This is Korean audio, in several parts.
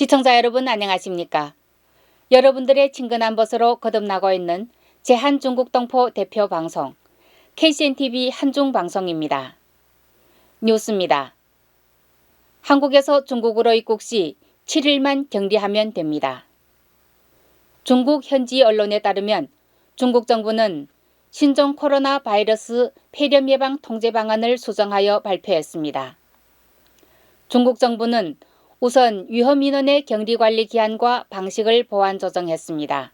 시청자 여러분 안녕하십니까? 여러분들의 친근한 벗으로 거듭나고 있는 제한중국 동포 대표 방송 KCNTV 한중 방송입니다. 뉴스입니다. 한국에서 중국으로 입국 시 7일만 격리하면 됩니다. 중국 현지 언론에 따르면 중국 정부는 신종 코로나 바이러스 폐렴 예방 통제 방안을 수정하여 발표했습니다. 중국 정부는 우선 위험 인원의 격리 관리 기한과 방식을 보완 조정했습니다.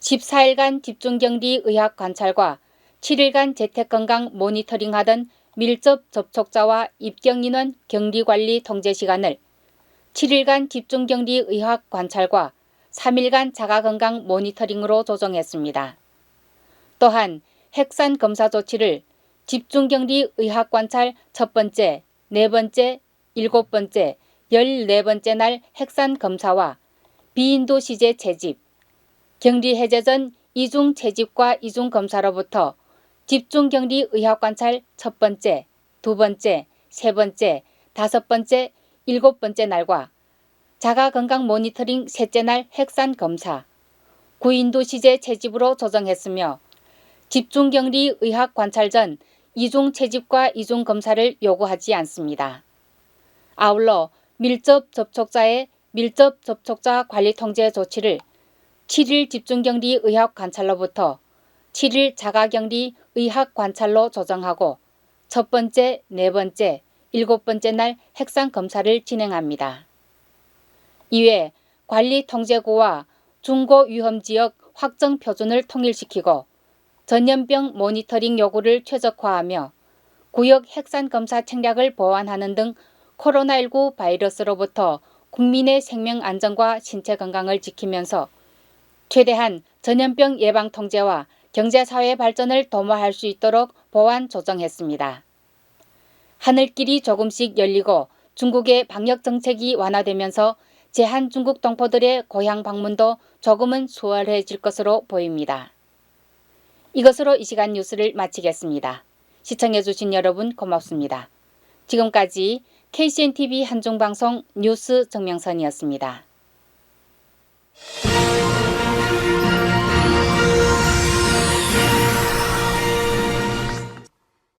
14일간 집중 격리 의학 관찰과 7일간 재택 건강 모니터링 하던 밀접 접촉자와 입경 인원 격리 관리 통제 시간을 7일간 집중 격리 의학 관찰과 3일간 자가 건강 모니터링으로 조정했습니다. 또한 핵산 검사 조치를 집중 격리 의학 관찰 첫 번째, 네 번째, 일곱 번째, 열네 번째 날 핵산 검사와 비인도 시제 채집, 격리 해제 전 이중 채집과 이중 검사로부터 집중 격리 의학 관찰 첫 번째, 두 번째, 세 번째, 다섯 번째, 일곱 번째 날과 자가 건강 모니터링 셋째 날 핵산 검사, 구인도 시제 채집으로 조정했으며 집중 격리 의학 관찰 전 이중 채집과 이중 검사를 요구하지 않습니다. 아울러 밀접 접촉자의 밀접 접촉자 관리 통제 조치를 7일 집중 격리 의학 관찰로부터 7일 자가 격리 의학 관찰로 조정하고 첫 번째, 네 번째, 일곱 번째 날 핵산 검사를 진행합니다. 이외 관리 통제구와 중고 위험 지역 확정 표준을 통일시키고 전염병 모니터링 요구를 최적화하며 구역 핵산 검사 책략을 보완하는 등 코로나19 바이러스로부터 국민의 생명 안전과 신체 건강을 지키면서 최대한 전염병 예방 통제와 경제사회 발전을 도모할 수 있도록 보완 조정했습니다. 하늘길이 조금씩 열리고 중국의 방역 정책이 완화되면서 제한 중국 동포들의 고향 방문도 조금은 수월해질 것으로 보입니다. 이것으로 이 시간 뉴스를 마치겠습니다. 시청해주신 여러분 고맙습니다. 지금까지 KCNTV 한중방송 뉴스 정명선이었습니다.